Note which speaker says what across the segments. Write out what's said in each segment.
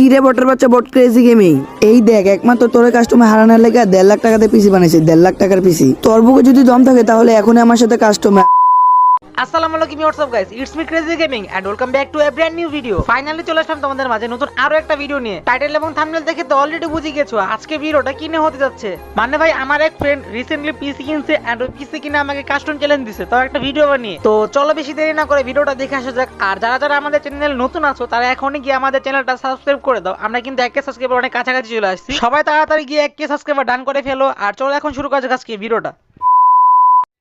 Speaker 1: কি রে বটের বাচ্চা বট ক্রেজি গেমিং এই দেখ, একমাত্র তোর কাস্টমার হারানোর লেগে দেড় লাখ টাকাতে পিসি বানাইছে, দেড় লাখ টাকার পিসি তোর বুকে যদি দম থাকে, তাহলে এখনই আমার সাথে কাস্টমার
Speaker 2: আসসালামু আলাইকুম what's up guys it's me crazy gaming and welcome back to a brand new video finally চলে আসলাম তোমাদের মাঝে নতুন আরও একটা ভিডিও নিয়ে। টাইটেল এবং থাম্বনেল দেখে তো অলরেডি বুঝে গেছো আজকে ভিডিওটা কিনে হতে যাচ্ছে। মানে ভাই, আমার এক ফ্রেন্ড রিসেন্টলি পিসি কিনছে এন্ড ওই পিসি কিনে আমাকে কাস্টম চ্যালেঞ্জ দিছে। তো একটা ভিডিও বানিয়ে। তো চলো বেশি দেরি না করে ভিডিওটা দেখে আসা যাক। আর যারা যারা আমাদের চ্যানেল নতুন আছো, তারা এখনই গিয়ে আমাদের চ্যানেলটা সাবস্ক্রাইব করে দাও। আমরা কিন্তু এক কে সাবস্ক্রাইবার অনেক কাছাকাছি চলে আসছি। সবাই তাড়াতাড়ি গিয়ে এক কে সাবস্ক্রাইবার ডান করে ফেলো। আর চলো এখন শুরু করা যাক আজকে ভিডিওটা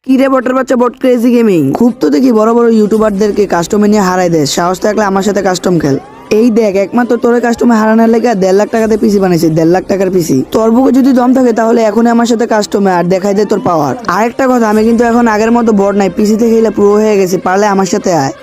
Speaker 1: কি রে বটের বাচ্চা, বট ক্রেজি গেমিং খুব তো দেখি বড় বড় ইউটিউবারদেরকে কাস্টমে নিয়ে হারাই দেয়। সাহস থাকলে আমার সাথে কাস্টম খেল। এই দেখ, একমাত্র তোর কাস্টমার হারানোর লেগে দেড় লাখ টাকাতে পিসি বানিয়েছে, দেড় লাখ টাকার পিসি তোর বুকে যদি দম থাকে, তাহলে এখনই আমার সাথে কাস্টমার আর দেখাই দে তোর পাওয়ার আরেকটা কথা, আমি কিন্তু এখন আগের মতো বড় নাই পিসি থেকে পুরো হয়ে গেছে, পারলে আমার সাথে আয়।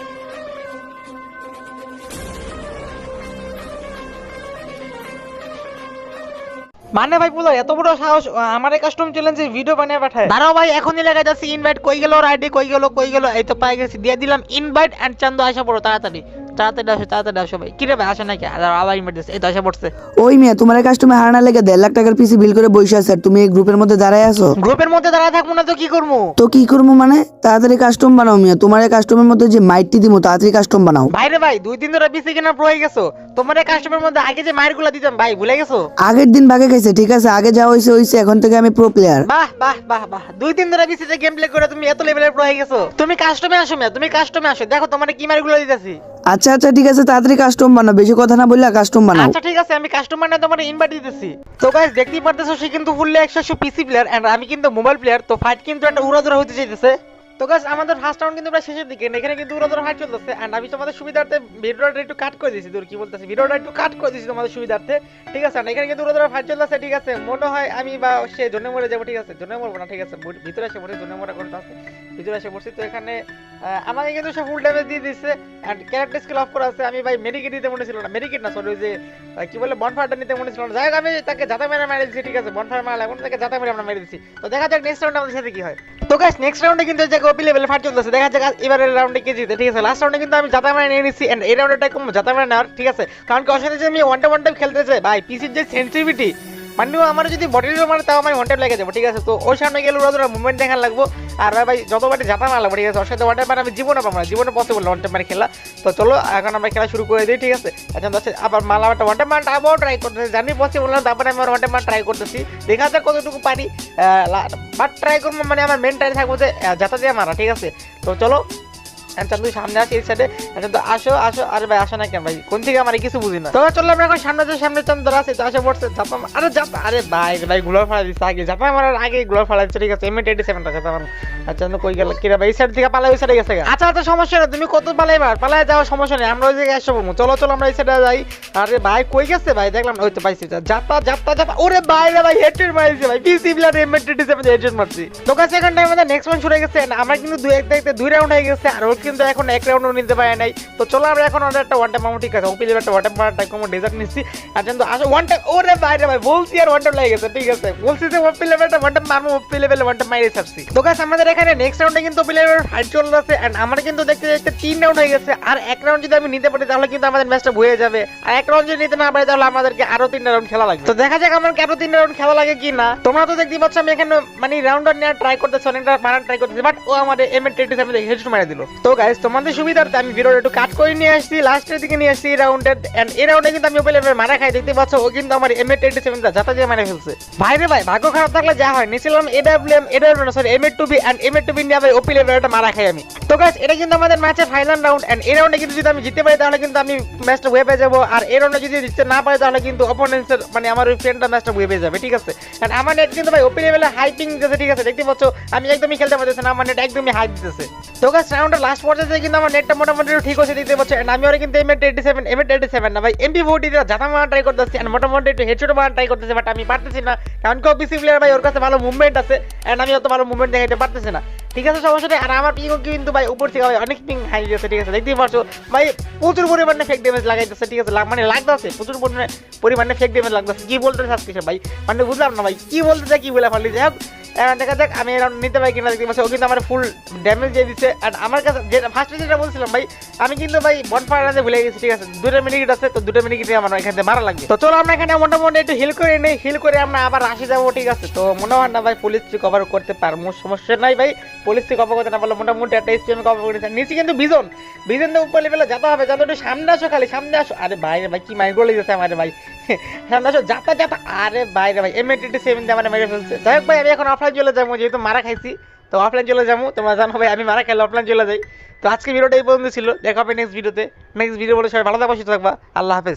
Speaker 2: মানে ভাই পুলার এত বড় সাহস আমারে কাস্টম চ্যালেঞ্জে ভিডিও বানিয়ে পাঠায়। দাঁড়াও ভাই, এখনই লাগাই যাচ্ছে ইনভাইট কই গেল আর আইডি কই গেল কই গেল, এই তো পাই গেছি, দিয়ে দিলাম ইনভাইট এন্ড চান্দু আসা পড়ো তাড়াতাড়ি। তাড়াতাড়ি আসো তাড়াতাড়ি আসো ভাই। কিরে ভাই আসে নাকি আবার ইনভাইট দিচ্ছে এই তো আসা পড়ছে।
Speaker 1: ওই মেয়ে তোমার কাস্টমার হারানোর লেগে দেড় লাখ টাকার পিসি বিল করে বসে আছে আর তুমি এই গ্রুপের মধ্যে দাঁড়ায় আছো?
Speaker 2: গ্রুপের মধ্যে দাঁড়ায় থাকব না তো কি করব?
Speaker 1: তো কি করব মানে? তাড়াতাড়ি কাস্টম বানাও মিয়া। তোমার কাস্টমের মধ্যে যে মাইটটি দিব তাড়াতাড়ি কাস্টম বানাও।
Speaker 2: ভাইরে ভাই দুই দিন ধরে পিসি প্রয়ে গেছো তোমার মধ্যে আগে যে দিতাম ভাই ভুলে গেছো?
Speaker 1: আগের দিন ভাগে গেছে ঠিক আছে? আগে যা হয়েছে হয়েছে এখন থেকে আমি প্রো প্লেয়ার
Speaker 2: বাহ বাহ বাহ বাহ। দুই দিন ধরে পিসিতে গেম প্লে করে তুমি এত লেভেলের প্রো হয়ে গেছো তুমি কাস্টমে আসো মিয়া তুমি কাস্টমে আসো। দেখো তোমার কি মায়েরগুলো দিতেছি।
Speaker 1: আচ্ছা আচ্ছা আচ্ছা ঠিক আছে, তাড়াতাড়ি কাস্টম বানাও। বেশি কথা না বললে কাস্টম বানাও।
Speaker 2: আচ্ছা ঠিক আছে, আমি কাস্টম না তোমার ইনভাইট দিতেছি। তো গাইস দেখতেই পারতেছো, সে কিন্তু ফুললে 100 পিসি প্লেয়ার এন্ড আমি কিন্তু মোবাইল প্লেয়ার তো ফাইট কিন্তু একটা উড়াদুরা হতে চাইতেছে। তো গাইস আমাদের ফার্স্ট রাউন্ড কিন্তু প্রায় শেষের দিকে, এখানে কিন্তু উড়াদুরা ফাইট চলতেছে এন্ড আমি তোমাদের সুবিধার্থে ভিডিওটা একটু কাট করে দিয়েছি তোর কি বলতেছি? ভিডিওটা একটু কাট করে দিয়েছি তোমাদের সুবিধার্থে, ঠিক আছে? এখানে কিন্তু উড়াদুরা ফাইট চলতেছে, ঠিক আছে? মনে হয় আমি বা সে জন্য মরে যাব, ঠিক আছে? জন্য মরবো না, ঠিক আছে? ভিতরে এসে পড়ে জন্য মরা করতে আছে ভিতরে এসে পড়ছি, তো এখানে আমাকে কিন্তু সে ফুল ড্যামেজ দিয়ে দিচ্ছে এন্ড ক্যারেক্টার স্কিল অফ করা আছে, আমি ভাই মেডিকেট দিতে মনে ছিল না মেডিকেট না সরি যে কি বলে বনফায়ারটা নিতে মনে ছিল না। যাই হোক, আমি তাকে জাতা মেরে মেরে দিচ্ছি ঠিক আছে? বনফায়ার মারা এখন তাকে জাতা মেরে আমরা মেরে দিচ্ছি তো দেখা যাক নেক্সট রাউন্ডে আমাদের সাথে কি হয়। তো গাইস নেক্সট রাউন্ডে কিন্তু যে কপি লেভেলে ফাইট চলতেছে। দেখা যাক এবারে রাউন্ডে কে জিতে। ঠিক আছে লাস্ট রাউন্ডে কিন্তু আমি জাতা মানে নিয়ে নিচ্ছি এন্ড এই রাউন্ডে কম জাতা মানে নেওয়ার। ঠিক আছে, কারণ কি, অসাধারণ যে আমি ওয়ান টাইম ওয়ান টাইম খেলতেছে ভাই পিসির যে সেন্সিটিভিটি মানে আমার যদি বডির মানে তাও আমি ওয়ান টাইম লেগে যাব, ঠিক আছে? তো ওর সামনে গেলে ওরা ওরা মুভমেন্ট দেখার লাগবো। আর ভাই যত বাটে জাতা মারা লাগবো, ঠিক আছে? ওর সাথে ওয়ান টাইম আমি জীবনে পাবো না জীবনে পসিবল ওয়ান টাইম মানে খেলা। তো চলো, এখন আমরা খেলা শুরু করে দিই, ঠিক আছে? এখন তো আবার মালা একটা ওয়ান টাইম মান ট্রাই করতেছি, জানি পসিবল না, তারপরে আমি ওয়ান টাইম মান ট্রাই করতেছি। দেখা যাক কতটুকু পারি। বাট ট্রাই করব মানে আমার মেন ট্রাই থাকব যে যাতা দিয়ে মারা, ঠিক আছে? তো চলো সামনে আসি এই সাইডে আসো আসো। আরে ভাই, আসো না কেন ভাই? কোন থেকে আমার কিছু বুঝি না। তবে চলো আমরা এখন সামনে যে সামনে আছে আসে পড়ছে মা- আরে জাপা আরে ভাই ভাই ফাড়া দিচ্ছে আগে মারার আগে ফাড়া দিচ্ছে ঠিক আছে মারো আচ্ছা কই গেল? কিরা ভাই, এই সাইড থেকে পালাই, ওই সাইডে গেছে আচ্ছা আচ্ছা সমস্যা নেই, তুমি কত পালাই মার পালাই যাওয়ার সমস্যা নেই, আমরা ওই জায়গায় এসে পড়ব। চলো চলো, আমরা এই সাইডে যাই। আরে ভাই, কই গেছে ভাই? দেখলাম, ওই তো পাইছি জাপা জাপা জাপা ওরে ভাই রে ভাই হেডশট মারিছে ভাই PC player M eight eighty seven headshot মারছি। তো গাইস এখন টাইম আমাদের নেক্সট রাউন্ড শুরু হয়ে গেছে আমরা কিন্তু দুই এক দেখতে দুই রাউন্ড হয়ে গেছে, আর ওর কিন্তু এখন এক রাউন্ডও নিতে পারে নাই। তো চলো আমরা এখন ওদের একটা ওয়ান টাইম ঠিক আছে। ওপি একটা ওয়ান টাইম মারার টাইম ডেজার্ট নিচ্ছি। আর কিন্তু আসো ওয়ান টাইম ওরে বাইরে ভাই, বলছি আর ওয়ান টাইম লেগে গেছে, ঠিক আছে। বলছি যে ওপি লেভেলটা ওয়ান টাইম মারবো ওপি লেভেল ওয়ান টাইম মাইরে ছাড়ছি। তো গাইস আমাদের এখানে নেক্সট রাউন্ডে কিন্তু ওপি লেভেল ফাইট চলতেছে এন্ড আমার কিন্তু দেখতে দেখতে তিন রাউন্ড হয়ে গেছে। আর এক রাউন্ড যদি আমি নিতে পারি, তাহলে কিন্তু আমাদের ম্যাচটা হয়ে যাবে। আর এক রাউন্ড যদি নিতে না পারি, তাহলে আমাদেরকে আরও তিনটা রাউন্ড খেলা লাগবে। তো দেখা যাক আমার আরও তিনটা রাউন্ড খেলা লাগে কি না তোমরা তো দেখতে পাচ্ছ, আমি এখানে মানে রাউন্ড নেওয়ার ট্রাই করতেছি, অনেকটা মারার ট্রাই করতেছি। বাট ও আমাদের এম এর টেটি সামনে হেডশট মারা দিল। তো গাইস তোমাদের সুবিধার্থে আমি ভিডিওটা একটু কাট করে নিয়ে আসছি লাস্টের দিকে নিয়ে আসছি এই রাউন্ডে এন্ড এই রাউন্ডে কিন্তু আমি ওপেন লেভেল মারা খাই, দেখতে পাচ্ছ, ও কিন্তু আমার এম এর টেটি সেভেনটা যাতা দিয়ে মারা ফেলছে। ভাইরে ভাই, ভাগ্য খারাপ থাকলে যা হয়, নিছিলাম এডাব্লিউএম এডাব্লিউ সরি এম এর টু বি এন্ড এম এর টু বি নিয়ে ভাই ওপি লেভেলটা মারা খাই আমি। তো গাইস এটা কিন্তু আমাদের ম্যাচের ফাইনাল রাউন্ড এন্ড এই রাউন্ডে কিন্তু যদি আমি জিততে পারি, তাহলে কিন্তু আমি ম্যাচটা ওয়ে পেয়ে যাব, আর এই রাউন্ডে যদি জিততে না পারি, তাহলে কিন্তু অপোনেন্টসের মানে আমার ওই ফ্রেন্ডটা ম্যাচটা ওয়ে পেয়ে যাবে, ঠিক আছে? এন্ড আমার নেট কিন্তু ভাই ওপি লেভেলে হাইপিং দিতেছে, ঠিক আছে? দেখতে পাচ্ছ, আমি একদমই খেলতে পারতেছি না, আমার নেট একদমই হাই দিতেছে। তো গাইস রাউন্ডের লাস্ট পর্যায়ে কিন্তু আমার নেটটা মোটামুটি ঠিক আছে দেখতে পাচ্ছ এন্ড আমি ওরা কিন্তু M eighty seven M eighty seven না, ভাই এমপি ফোর্টি দিয়ে জাতা মারা ট্রাই করতেছি এন্ড মোটামুটি একটু হেডশট মারা ট্রাই করতেছি বাট আমি পারতেছি না। কারণ কি পিসি প্লেয়ার ভাই, ওর কাছে ভালো মুভমেন্ট আছে এন্ড আমি অত ভালো মুভমেন্ট দেখাইতে পারতেছি না। ঠিক আছে, সমস্যা আর আমার পিং কিন্তু ভাই উপর থেকে ভাই অনেক পিং হাই গেছে ঠিক আছে, দেখতেই পাচ্ছ। ভাই, প্রচুর পরিমাণে ফেক ড্যামেজ লাগাইতেছে, ঠিক আছে মানে লাগতেছে, প্রচুর পরিমাণে পরিমাণে ফেক ড্যামেজ লাগতেছে। কি বলতে চাচ্ছিস ভাই? মানে বুঝলাম না ভাই, কি বলতে চাই কি বলে ফালি যাই এখন দেখা যাক, আমি এরাউন্ড নিতে পারি কিনা, দেখতে পাচ্ছি। ও কিন্তু আমার ফুল ড্যামেজ দিয়ে দিচ্ছে। আর আমার কাছে যে ফার্স্টে যেটা বলছিলাম, ভাই, আমি কিন্তু ভাই বন ফায়ার ভুলে গেছি, ঠিক আছে? দুটো মিনিট আছে, তো দুটো মিনিট আমার এখান থেকে মারা লাগবে। তো চলো আমরা এখানে মোটামুটি একটু হিল করে নেই হিল করে আমরা আবার আসি যাব, ঠিক আছে? তো মনে হয় না ভাই পুলিশ কভার করতে পারব, সমস্যা নাই ভাই। পুলিশ কভার করতে না পারলে মোটামুটি একটা স্পিএম কভার করেছে নিচে কিন্তু বিজন বিজন তো উপর লেভেলে যেতে হবে, যাতে একটু সামনে আসো খালি, সামনে আসো। আরে ভাই ভাই, কি মাইর গলে যাচ্ছে আমার ভাই। সামনে যাতা যাতা, আরে ভাই, এম ভাই সেভেন দিয়ে আমার মেরে ফেলছে। যাই হোক ভাই, আমি এখন অফলাইন চলে যাব, যেহেতু মারা খাইছি, তো অফলাইন চলে যাব, তোমরা জানো ভাই, আমি মারা খেলে অফলাইন চলে যাই। তো আজকে ভিডিওটা এই পর্যন্ত ছিল, দেখা হবে নেক্সট ভিডিওতে নেক্সট ভিডিও বলে সবাই ভালো থাকবা, সুস্থ থাকবা, আল্লাহ হাফেজ।